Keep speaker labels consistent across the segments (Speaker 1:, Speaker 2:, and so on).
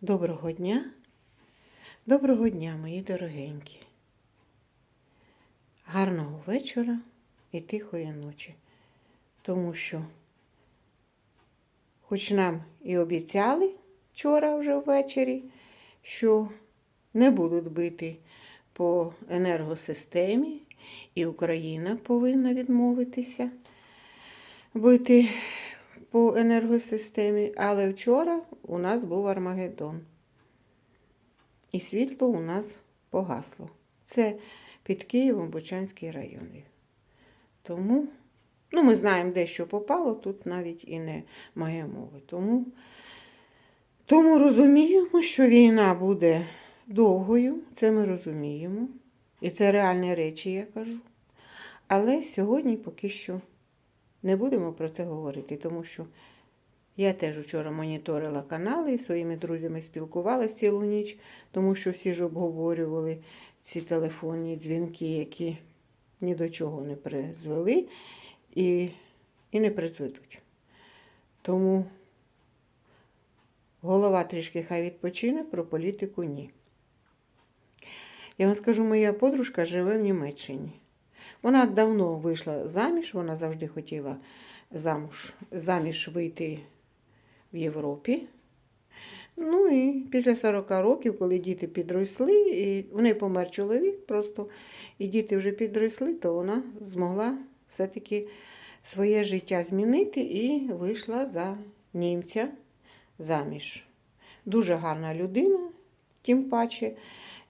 Speaker 1: Доброго дня, доброго дня, мої дорогенькі. Гарного вечора і тихої ночі. Тому що, хоч нам і обіцяли вчора вже ввечері, що не будуть бити по енергосистемі, і Україна повинна відмовитися бити по енергосистемі, але вчора у нас був Армагеддон. І світло у нас погасло. Це під Києвом Бучанський район. Тому, ну, ми знаємо, де що попало, тут навіть і немає мови. Тому, тому розуміємо, що війна буде довгою, це ми розуміємо. І це реальні речі, я кажу. Але сьогодні поки що не будемо про це говорити, тому що я теж вчора моніторила канали і своїми друзями спілкувалася цілу ніч, тому що всі ж обговорювали ці телефонні дзвінки, які ні до чого не призвели і, і не призведуть. Тому голова трішки хай відпочине, про політику ні. Я вам скажу, моя подружка живе в Німеччині. Вона давно вийшла заміж, вона завжди хотіла замуж, заміж вийти в Європі. Ну і після 40 років, коли діти підросли, і в неї помер чоловік просто, і діти вже підросли, то вона змогла все-таки своє життя змінити і вийшла за німця заміж. Дуже гарна людина, тим паче.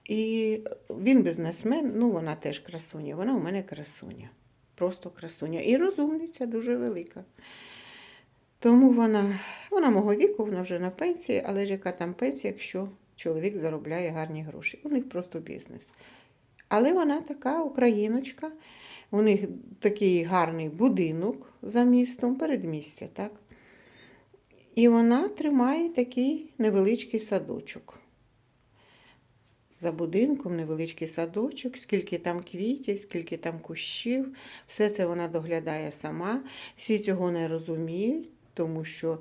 Speaker 1: І він бізнесмен, ну вона теж красуня, вона у мене красуня. Просто красуня. І розумниця дуже велика. Тому вона, вона мого віку, вона вже на пенсії, але ж яка там пенсія, якщо чоловік заробляє гарні гроші. У них просто бізнес. Але вона така україночка, у них такий гарний будинок за містом, передмістя, так? І вона тримає такий невеличкий садочок за будинком невеличкий садочок, скільки там квітів, скільки там кущів. Все це вона доглядає сама. Всі цього не розуміють, тому що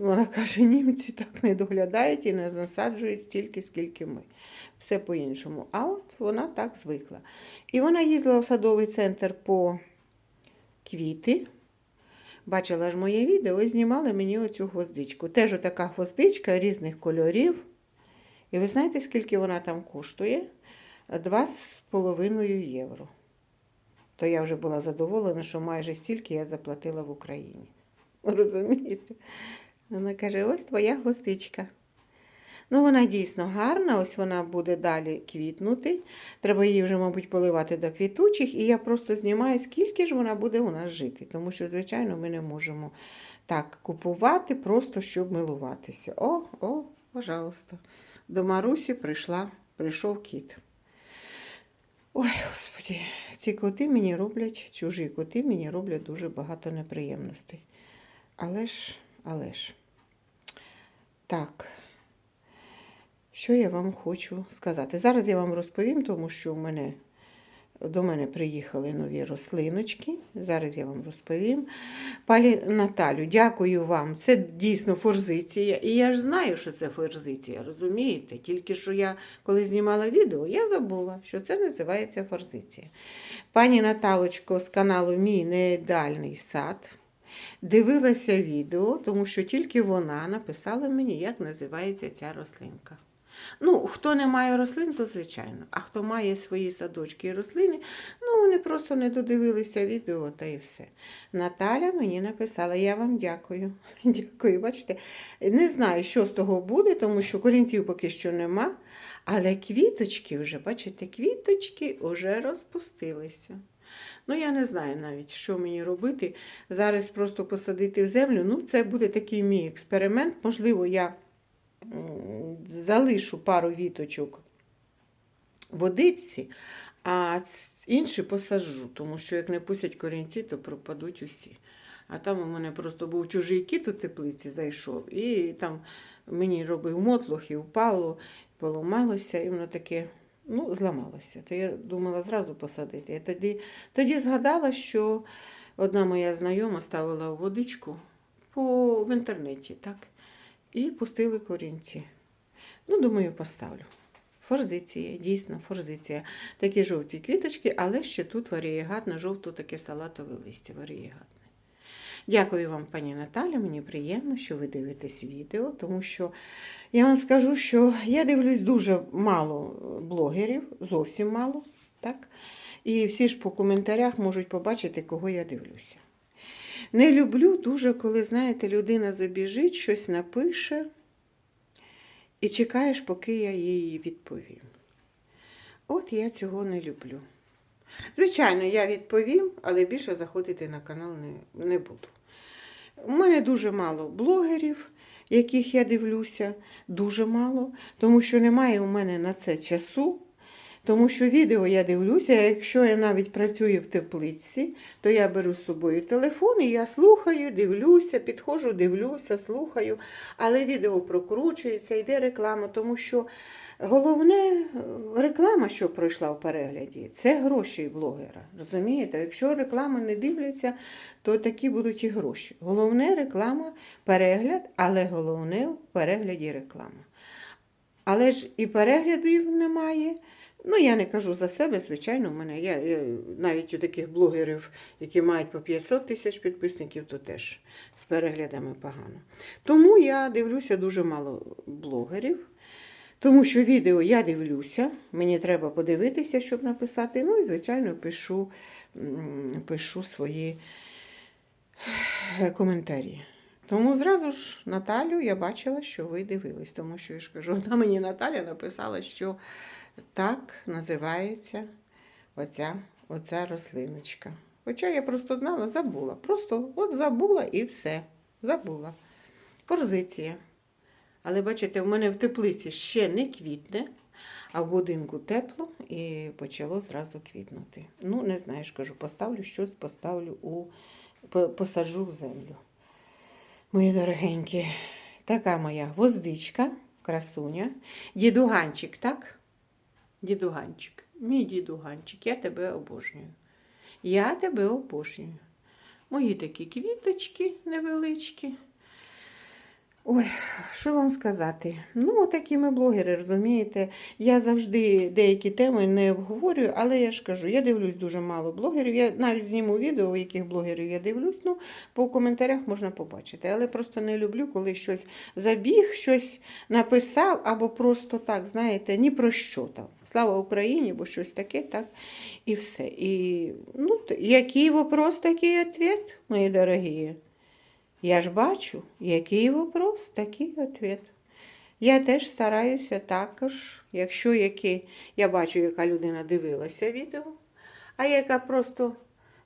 Speaker 1: вона каже, німці так не доглядають і не насаджують стільки, скільки ми. Все по-іншому. А от вона так звикла. І вона їздила в садовий центр по квіти. Бачила ж моє відео і знімали мені оцю гвоздичку. Теж така гвоздичка різних кольорів. І ви знаєте, скільки вона там коштує? 2,5 євро. То я вже була задоволена, що майже стільки я заплатила в Україні. Розумієте? Вона каже: ось твоя гостичка. Ну, вона дійсно гарна, ось вона буде далі квітнути. Треба її вже, мабуть, поливати до квітучих. І я просто знімаю, скільки ж вона буде у нас жити. Тому що, звичайно, ми не можемо так купувати, просто щоб милуватися. О, о, пожалуйста. До Марусі прийшла, прийшов кіт. Ой, господі, ці коти мені роблять, чужі коти мені роблять дуже багато неприємностей. Але ж, але ж. Так, що я вам хочу сказати? Зараз я вам розповім, тому що у мене до мене приїхали нові рослиночки. Зараз я вам розповім. Пані Наталю, дякую вам. Це дійсно форзиція. І я ж знаю, що це форзиція, розумієте? Тільки що я, коли знімала відео, я забула, що це називається форзиція. Пані Наталочко з каналу Мій неідеальний сад. Дивилася відео, тому що тільки вона написала мені, як називається ця рослинка. Ну, хто не має рослин, то звичайно. А хто має свої садочки і рослини, ну вони просто не додивилися відео та і все. Наталя мені написала: я вам дякую. Дякую, бачите. Не знаю, що з того буде, тому що корінців поки що нема. Але квіточки вже, бачите, квіточки вже розпустилися. Ну, я не знаю навіть, що мені робити. Зараз просто посадити в землю. Ну, це буде такий мій експеримент. Можливо, я залишу пару віточок водиці, а інші посаджу, тому що як не пустять корінці, то пропадуть усі. А там у мене просто був чужий кіт у теплиці зайшов, і там мені робив мотлох і впало, поламалося, і воно таке ну, зламалося. То я думала зразу посадити. Я тоді, тоді згадала, що одна моя знайома ставила водичку по, в інтернеті. так? І пустили корінці. Ну, думаю, поставлю. Форзиція, дійсно, форзиція. Такі жовті квіточки, але ще тут варієгат на жовту таке салатове листя. Варієгатне. Дякую вам, пані Наталя. Мені приємно, що ви дивитесь відео, тому що я вам скажу, що я дивлюсь дуже мало блогерів, зовсім мало. Так? І всі ж по коментарях можуть побачити, кого я дивлюся. Не люблю дуже, коли, знаєте, людина забіжить, щось напише і чекаєш, поки я їй відповім. От я цього не люблю. Звичайно, я відповім, але більше заходити на канал не, не буду. У мене дуже мало блогерів, яких я дивлюся, дуже мало, тому що немає у мене на це часу. Тому що відео я дивлюся, якщо я навіть працюю в теплиці, то я беру з собою телефон і я слухаю, дивлюся, підходжу, дивлюся, слухаю. Але відео прокручується, йде реклама, тому що головне е, реклама, що пройшла в перегляді, це гроші блогера. Розумієте? Якщо рекламу не дивляться, то такі будуть і гроші. Головне реклама, перегляд, але головне в перегляді реклама. Але ж і переглядів немає. Ну, я не кажу за себе, звичайно, в мене я, я навіть у таких блогерів, які мають по 500 тисяч підписників, то теж з переглядами погано. Тому я дивлюся дуже мало блогерів, тому що відео я дивлюся, мені треба подивитися, щоб написати. Ну і, звичайно, пишу, пишу свої е, коментарі. Тому зразу ж Наталю я бачила, що ви дивились, тому що я ж кажу, вона мені Наталя написала, що так називається оця, оця рослиночка. Хоча я просто знала, забула. Просто от забула і все. Забула. Форзиція. Але бачите, в мене в теплиці ще не квітне, а в будинку тепло і почало зразу квітнути. Ну, не знаю, кажу, поставлю щось, поставлю у посаджу в землю. Мої дорогенькі, така моя гвоздичка, красуня. Дідуганчик, так? Дідуганчик, мій дідуганчик, я тебе обожнюю. Я тебе обожнюю. Мої такі квіточки невеличкі. Ой, що вам сказати? Ну, такі ми блогери, розумієте. Я завжди деякі теми не обговорюю, але я ж кажу, я дивлюсь дуже мало блогерів. Я навіть зніму відео, яких блогерів я дивлюсь. Ну, по коментарях можна побачити. Але просто не люблю, коли щось забіг, щось написав, або просто так, знаєте, ні про що там. Слава Україні, бо щось таке, так, і все. І, ну, який вопрос, такий відповідь, мої дорогі. Я ж бачу, який вопрос, такий відповідь. Я теж стараюся також, якщо який, я бачу, яка людина дивилася відео, а яка просто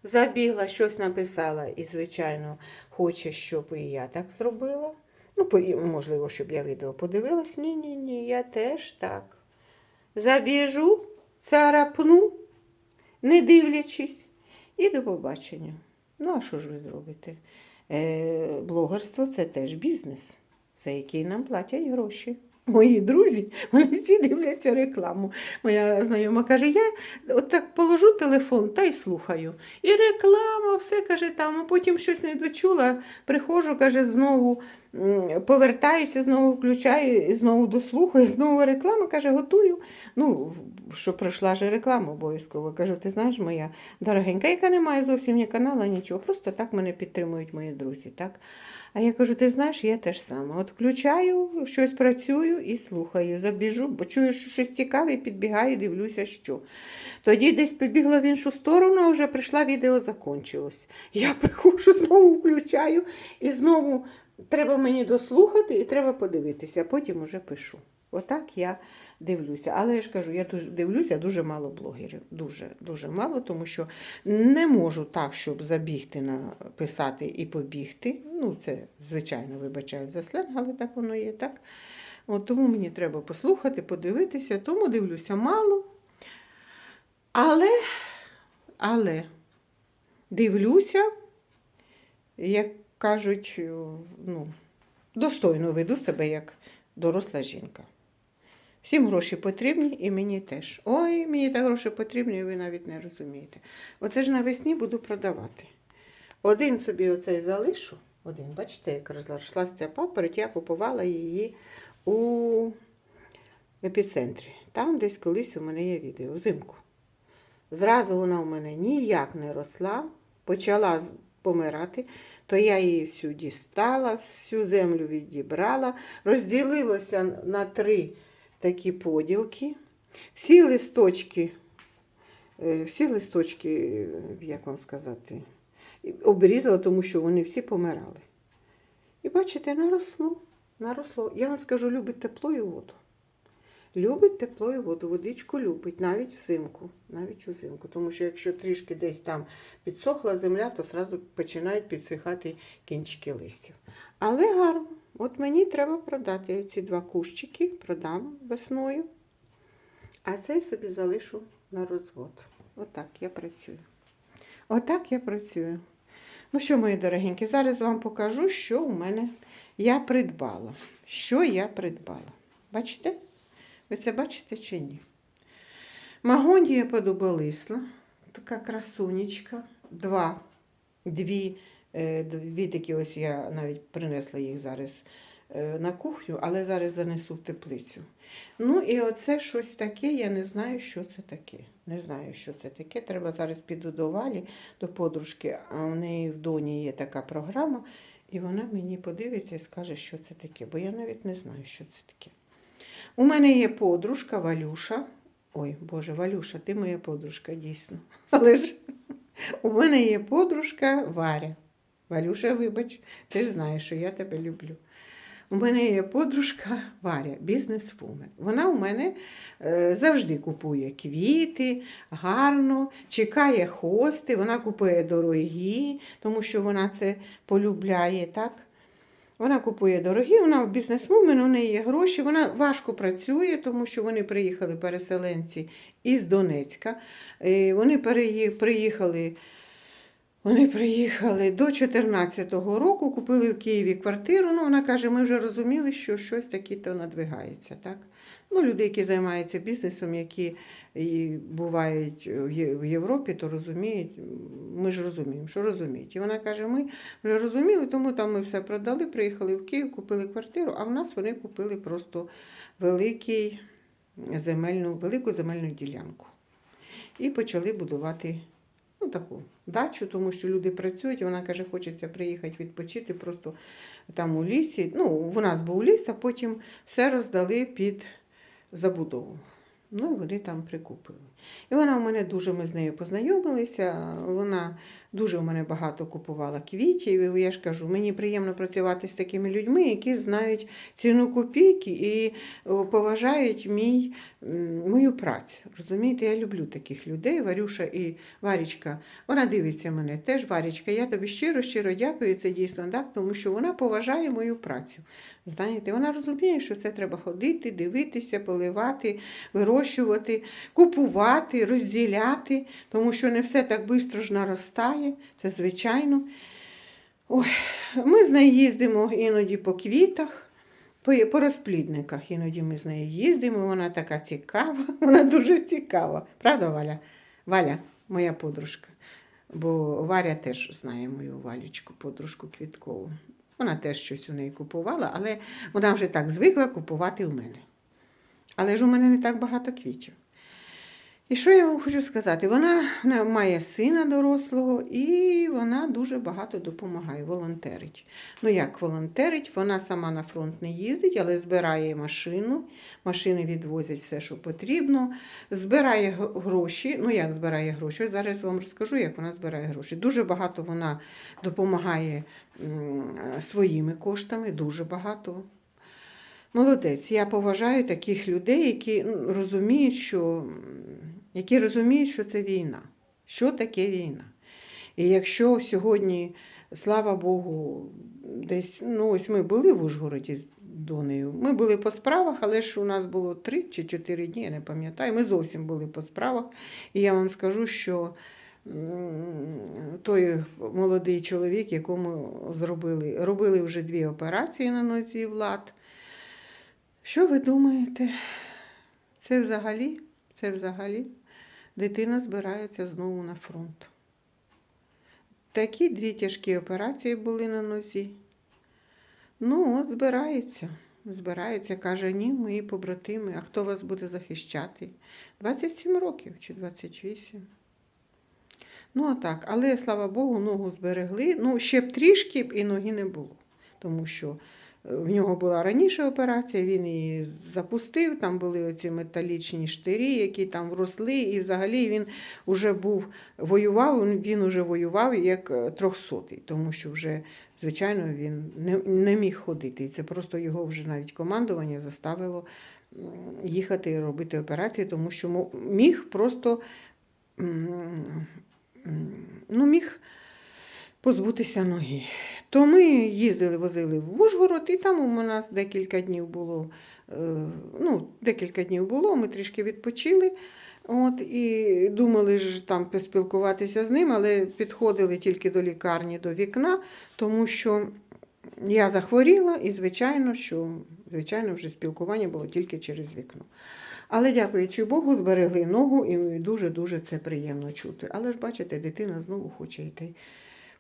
Speaker 1: забігла, щось написала і, звичайно, хоче, щоб і я так зробила. Ну, можливо, щоб я відео подивилась. Ні, ні, ні, я теж так. Забіжу, царапну, не дивлячись, і до побачення. Ну, а що ж ви зробите? Е, блогерство це теж бізнес, за який нам платять гроші. Мої друзі, вони всі дивляться рекламу. Моя знайома каже, я от так положу телефон та й слухаю. І реклама, все каже там, а потім щось не дочула, приходжу, каже, знову повертаюся, знову включаю, і знову дослухаю, знову реклама, каже, готую. Ну, що пройшла ж реклама обов'язково. Кажу, ти знаєш, моя дорогенька, яка не має зовсім ні каналу, нічого. Просто так мене підтримують мої друзі. так. А я кажу, ти знаєш, я теж саме. От включаю, щось працюю і слухаю, забіжу, бо чую, що щось цікаве, підбігаю, дивлюся, що. Тоді десь побігла в іншу сторону, а вже прийшла, відео закончилось. Я приходжу, знову включаю і знову треба мені дослухати і треба подивитися, а потім уже пишу. Отак я дивлюся. Але я ж кажу, я дивлюся дуже мало блогерів. Дуже, дуже мало, тому що не можу так, щоб забігти написати і побігти. Ну, це, звичайно, вибачаю за сленг, але так воно є, так? От, тому мені треба послухати, подивитися, тому дивлюся мало. Але, але дивлюся, як кажуть, ну, достойно веду себе як доросла жінка. Всім гроші потрібні і мені теж. Ой, мені так гроші потрібні, і ви навіть не розумієте. Оце ж навесні буду продавати. Один собі оцей залишу, один, бачите, як розійшлася ця папороть, я купувала її у епіцентрі. Там десь колись у мене є відео, взимку. Зразу вона у мене ніяк не росла, почала помирати, то я її всю дістала, всю землю відібрала, розділилося на три такі поділки. Всі листочки, е, всі листочки, е, як вам сказати, обрізала, тому що вони всі помирали. І бачите, наросло, наросло. Я вам скажу, любить тепло і воду. Любить тепло і воду, водичку любить, навіть взимку, навіть взимку. Тому що якщо трішки десь там підсохла земля, то одразу починають підсихати кінчики листів. Але гарно. От мені треба продати ці два кущики, продам весною. А цей собі залишу на розвод. Отак я працюю. Отак я працюю. Ну що, мої дорогенькі, зараз вам покажу, що у мене я придбала. Що я придбала. Бачите? Ви це бачите чи ні? Магонія подоболисла, така красунечка. Два, дві, дві такі ось я навіть принесла їх зараз е, на кухню, але зараз занесу в теплицю. Ну і оце щось таке, я не знаю, що це таке. Не знаю, що це таке. Треба зараз піду до Валі, до подружки, а в неї в доні є така програма, і вона мені подивиться і скаже, що це таке, бо я навіть не знаю, що це таке. У мене є подружка Валюша. Ой, Боже, Валюша, ти моя подружка, дійсно. Але ж у мене є подружка Варя. Валюша, вибач, ти ж знаєш, що я тебе люблю. У мене є подружка Варя, бізнес-вумен. Вона у мене е, завжди купує квіти, гарно, чекає хости, вона купує дорогі, тому що вона це полюбляє, так? Вона купує дорогі, вона бізнесвумен, у неї є гроші, вона важко працює, тому що вони приїхали переселенці із Донецька. Е, Вони приїхали, вони приїхали до 14-го року, купили в Києві квартиру. Ну, вона каже, ми вже розуміли, що щось таке-то надвигається. Так? Ну, люди, які займаються бізнесом, які і бувають в Європі, то розуміють, ми ж розуміємо, що розуміють. І вона каже, ми вже розуміли, тому там ми все продали, приїхали в Київ, купили квартиру, а в нас вони купили просто великий земельну, велику земельну ділянку. І почали будувати ну, таку дачу, тому що люди працюють. і Вона каже, хочеться приїхати відпочити просто там у лісі. Ну, у нас був ліс, а потім все роздали під забудову. Ну, і вони там прикупили. І вона у мене дуже, ми з нею познайомилися. Вона дуже у мене багато купувала квітів. І я ж кажу, мені приємно працювати з такими людьми, які знають ціну копійки і поважають мій, мою працю. Розумієте, я люблю таких людей. Варюша і Варічка, вона дивиться мене теж. Варічка, я тобі щиро, щиро дякую. Це дійсно так, тому що вона поважає мою працю. Знаєте, вона розуміє, що це треба ходити, дивитися, поливати, вирощувати, купувати, розділяти, тому що не все так швидко ж наростає, це звичайно. Ой, ми з нею їздимо іноді по квітах, по розплідниках. Іноді ми з нею їздимо, вона така цікава, вона дуже цікава. Правда, Валя? Валя, моя подружка. Бо Варя теж знає мою Валючку, подружку квіткову. Вона теж щось у неї купувала, але вона вже так звикла купувати у мене. Але ж у мене не так багато квітів. І що я вам хочу сказати? Вона, має сина дорослого і вона дуже багато допомагає, волонтерить. Ну як волонтерить? Вона сама на фронт не їздить, але збирає машину, машини відвозять все, що потрібно, збирає гроші. Ну як збирає гроші? Зараз вам розкажу, як вона збирає гроші. Дуже багато вона допомагає своїми коштами, дуже багато. Молодець, я поважаю таких людей, які ну, розуміють, що, які розуміють, що це війна. Що таке війна? І якщо сьогодні, слава Богу, десь, ну ось ми були в Ужгороді з Донею, ми були по справах, але ж у нас було три чи чотири дні, я не пам'ятаю. Ми зовсім були по справах. І я вам скажу, що той молодий чоловік, якому зробили, робили вже дві операції на нозі влад. Що ви думаєте? Це взагалі, це взагалі дитина збирається знову на фронт. Такі дві тяжкі операції були на нозі. Ну, от збирається. збирається, каже, ні, мої побратими, а хто вас буде захищати? 27 років чи 28. Ну, а так, але слава Богу, ногу зберегли. Ну, ще б трішки б і ноги не було. Тому що в нього була раніше операція, він її запустив, там були оці металічні штирі, які там вросли, і взагалі він вже був воював, він- вже воював як е, трьохсотий, тому що вже, звичайно, він не, не міг ходити. І це просто його вже навіть командування заставило їхати і робити операції, тому що міг просто ну, міг позбутися ноги. То ми їздили, возили в Ужгород, і там у нас декілька днів було. е, Ну, декілька днів було, ми трішки відпочили. От, і думали ж там поспілкуватися з ним, але підходили тільки до лікарні, до вікна, тому що я захворіла, і, звичайно, що звичайно, вже спілкування було тільки через вікно. Але, дякуючи Богу, зберегли ногу, і дуже-дуже це приємно чути. Але ж бачите, дитина знову хоче йти.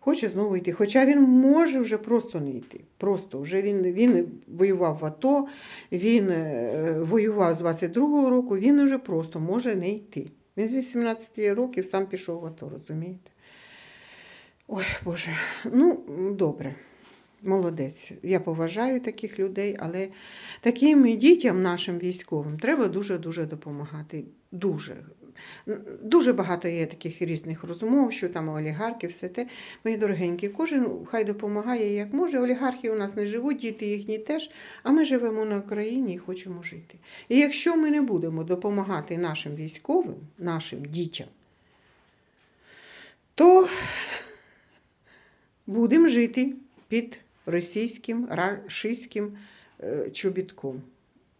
Speaker 1: Хоче знову йти. Хоча він може вже просто не йти. Просто вже він, він воював в АТО, він е, воював з 22-го року, він вже просто може не йти. Він з 18 років сам пішов в АТО, розумієте? Ой, Боже, ну добре. Молодець. Я поважаю таких людей, але таким дітям, нашим військовим, треба дуже-дуже допомагати. Дуже. Дуже багато є таких різних розмов, що там олігархи, все те. Мої дорогенькі, кожен хай допомагає як може. Олігархи у нас не живуть, діти їхні теж, а ми живемо на Україні і хочемо жити. І якщо ми не будемо допомагати нашим військовим, нашим дітям, то будемо жити під російським, рашистським е, чобітком.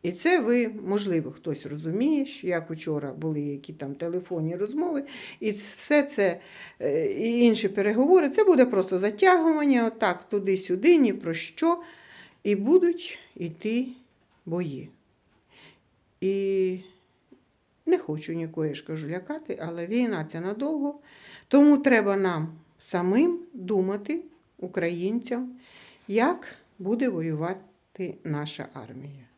Speaker 1: І це ви, можливо, хтось розуміє, що як вчора були які там телефонні розмови, і все це е, і інші переговори, це буде просто затягування, отак, туди-сюди, ні про що. І будуть йти бої. І не хочу нікого, я ж кажу, лякати, але війна це надовго. Тому треба нам самим думати, українцям, як буде воювати наша армія.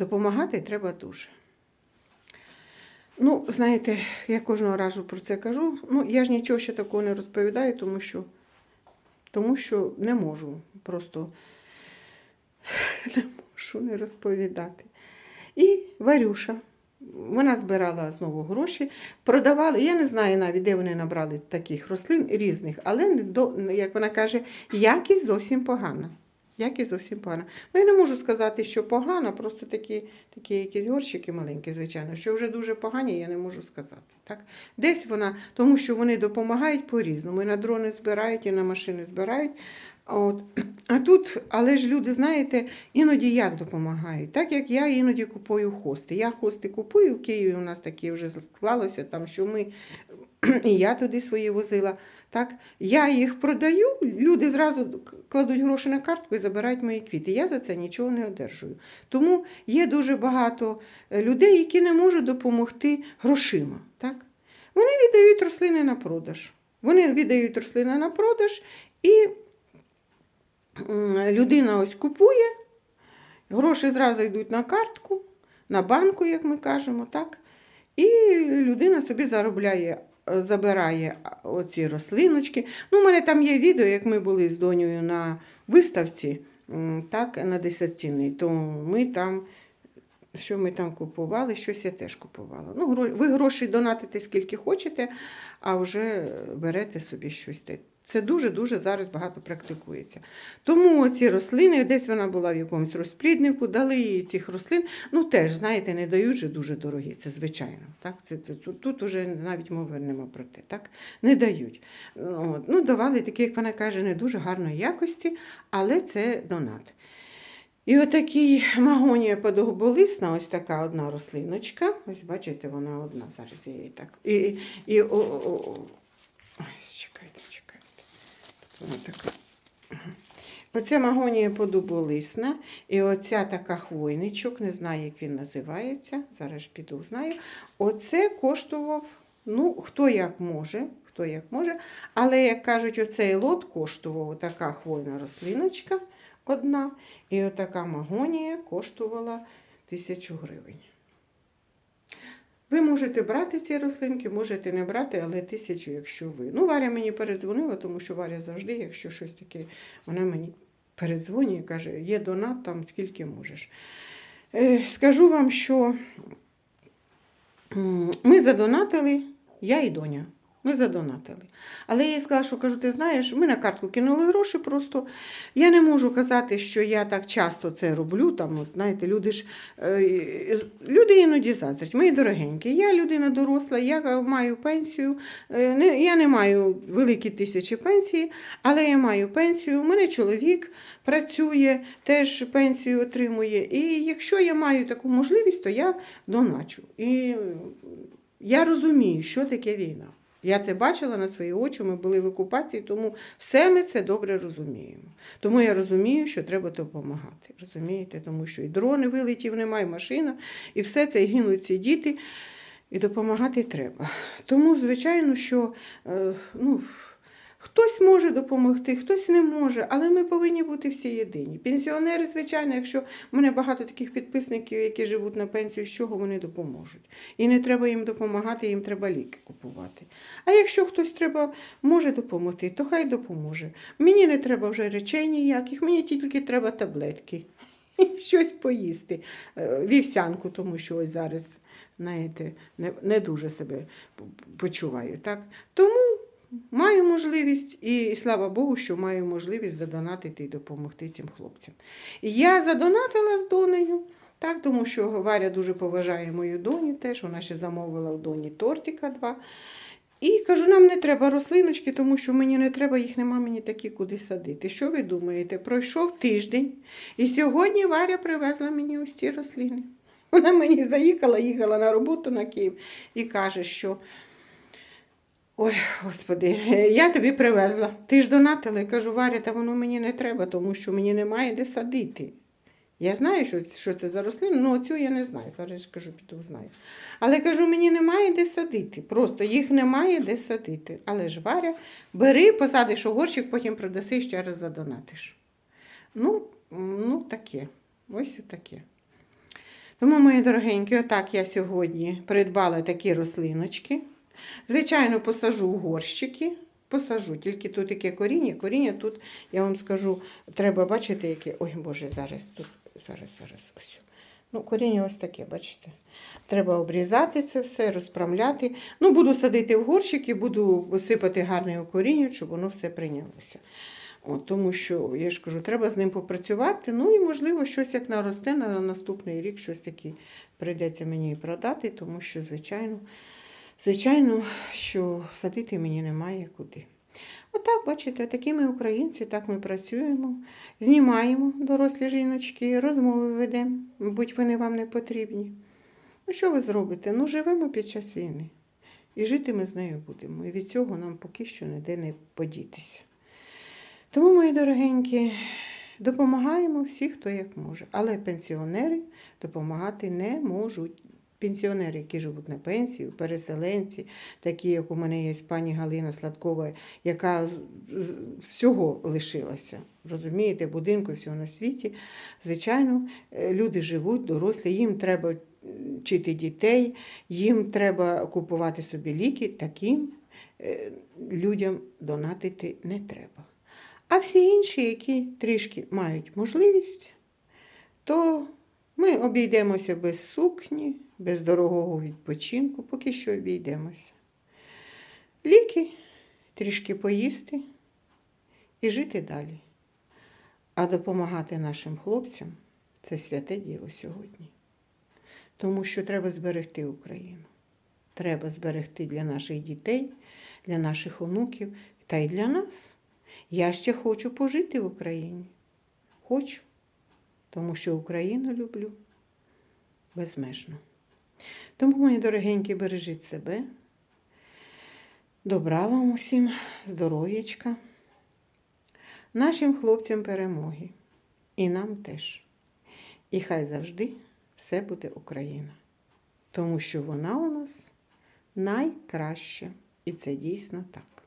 Speaker 1: Допомагати треба дуже. Ну, знаєте, я кожного разу про це кажу. Ну, я ж нічого ще такого не розповідаю, тому що, тому що не можу. Просто не можу не розповідати. І Варюша. Вона збирала знову гроші, продавали. Я не знаю навіть, де вони набрали таких рослин різних, але як вона каже, якість зовсім погана. Якість зовсім погана. Ну, я не можу сказати, що погана, просто такі, такі якісь горщики маленькі, звичайно, що вже дуже погані, я не можу сказати. Так? Десь вона, тому що вони допомагають по-різному. І на дрони збирають, і на машини збирають. От. А тут, але ж люди, знаєте, іноді як допомагають. Так як я іноді купую хости. Я хости купую в Києві, у нас такі вже склалося, там, що ми, і я туди свої возила. Так, я їх продаю, люди зразу кладуть гроші на картку і забирають мої квіти. Я за це нічого не одержую. Тому є дуже багато е, людей, які не можуть допомогти грошима. Так? Вони віддають рослини на продаж. Вони віддають рослини на продаж, і людина ось купує, гроші зразу йдуть на картку, на банку, як ми кажемо, так? І людина собі заробляє забирає оці рослиночки. Ну, у мене там є відео, як ми були з донею на виставці, так, на десятини, то ми там, що ми там купували, щось я теж купувала. Ну, ви гроші донатите скільки хочете, а вже берете собі щось. Це дуже-дуже зараз багато практикується. Тому ці рослини, десь вона була в якомусь розпліднику, дали їй цих рослин. Ну теж, знаєте, не дають же дуже дорогі, це звичайно. Так? Це, це, тут, уже навіть мови нема про те. Так? Не дають. От. Ну, давали такі, як вона каже, не дуже гарної якості, але це донат. І отакий магонія подовголисна, ось така одна рослиночка. Ось бачите, вона одна. Зараз її так. І, і о, о, о. Ой, чекайте, чекайте. Вона така. Ага. Оця магонія подуболисна, і оця така хвойничок, не знаю, як він називається. Зараз ж піду знаю. Оце коштував, ну, хто як може, хто як може. Але, як кажуть, оцей лот коштував така хвойна рослиночка. одна. І отака магонія коштувала тисячу гривень. Ви можете брати ці рослинки, можете не брати, але тисячу, якщо ви. Ну, Варя мені передзвонила, тому що Варя завжди, якщо щось таке, вона мені передзвонює і каже, є донат там скільки можеш. Е, скажу вам, що ми задонатили, я і доня. Ми задонатили. Але я їй сказала, що кажу, ти знаєш, ми на картку кинули гроші просто. Я не можу казати, що я так часто це роблю. Там, от, знаєте, люди ж е, люди іноді заздрять. Мої дорогенькі, я людина доросла, я маю пенсію. Е, я не маю великі тисячі пенсії, але я маю пенсію. У мене чоловік працює, теж пенсію отримує. І якщо я маю таку можливість, то я доначу. І я розумію, що таке війна. Я це бачила на свої очі, ми були в окупації, тому все ми це добре розуміємо. Тому я розумію, що треба допомагати. Розумієте? Тому що і дрони вилетів, немає, машина, і все це і гинуть ці діти, і допомагати треба. Тому, звичайно, що е, ну, хтось може допомогти, хтось не може, але ми повинні бути всі єдині. Пенсіонери, звичайно, якщо в мене багато таких підписників, які живуть на пенсію, з чого вони допоможуть. І не треба їм допомагати, їм треба ліки купувати. А якщо хтось треба, може допомогти, то хай допоможе. Мені не треба вже речей ніяких, мені тільки треба таблетки. Щось поїсти. Е, Вівсянку, тому що ось зараз, знаєте, не, не дуже себе почуваю. Так? Тому маю можливість, і, і слава Богу, що маю можливість задонатити і допомогти цим хлопцям. І я задонатила з донею. Так, тому що Варя дуже поважає мою доню теж. Вона ще замовила в доні тортика два. І кажу, нам не треба рослиночки, тому що мені не треба, їх нема мені такі куди садити. Що ви думаєте? Пройшов тиждень, і сьогодні Варя привезла мені ось ці рослини. Вона мені заїхала, їхала на роботу на Київ і каже, що ой, господи, я тобі привезла. Ти ж донатила. Я кажу, Варя, та воно мені не треба, тому що мені немає де садити. Я знаю, що, що це за рослина, ну оцю я не знаю. Зараз кажу, піду знаю. Але кажу, мені немає де садити. Просто їх немає де садити. Але ж Варя, бери, посадиш у горщик, потім продаси і ще раз задонатиш. Ну, ну таке. Ось таке. Тому, мої дорогенькі, отак я сьогодні придбала такі рослиночки. Звичайно, посажу у горщики. Посажу, тільки тут яке коріння. Коріння тут, я вам скажу, треба бачити, яке. Ой, Боже, зараз тут, зараз, зараз ось. Ну, коріння ось таке, бачите. Треба обрізати це все, розправляти. Ну, буду садити в горщики, буду висипати гарне коріння, щоб воно все прийнялося. От, тому що, я ж кажу, треба з ним попрацювати. Ну і, можливо, щось як наросте на наступний рік, щось таке прийдеться мені і продати, тому що, звичайно, звичайно, що садити мені немає куди. Отак, бачите, такі ми українці, так ми працюємо, знімаємо дорослі жіночки, розмови ведемо, мабуть, вони вам не потрібні. Ну, що ви зробите? Ну, живемо під час війни. І жити ми з нею будемо. І від цього нам поки що ніде не подітися. Тому, мої дорогенькі, допомагаємо всі, хто як може. Але пенсіонери допомагати не можуть. Пенсіонери, які живуть на пенсію, переселенці, такі, як у мене є пані Галина Сладкова, яка всього лишилася. Розумієте, будинку всього на світі. Звичайно, е, люди живуть, дорослі, їм треба вчити дітей, їм треба купувати собі ліки. Таким е, людям донатити не треба. А всі інші, які трішки мають можливість, то ми обійдемося без сукні, без дорогого відпочинку, поки що обійдемося. Ліки, трішки поїсти і жити далі. А допомагати нашим хлопцям це святе діло сьогодні. Тому що треба зберегти Україну. Треба зберегти для наших дітей, для наших онуків та й для нас. Я ще хочу пожити в Україні. Хочу, тому що Україну люблю безмежно. Тому, мої дорогенькі, бережіть себе. Добра вам усім, здоров'ячка, нашим хлопцям перемоги. І нам теж. І хай завжди все буде Україна. Тому що вона у нас найкраща. І це дійсно так.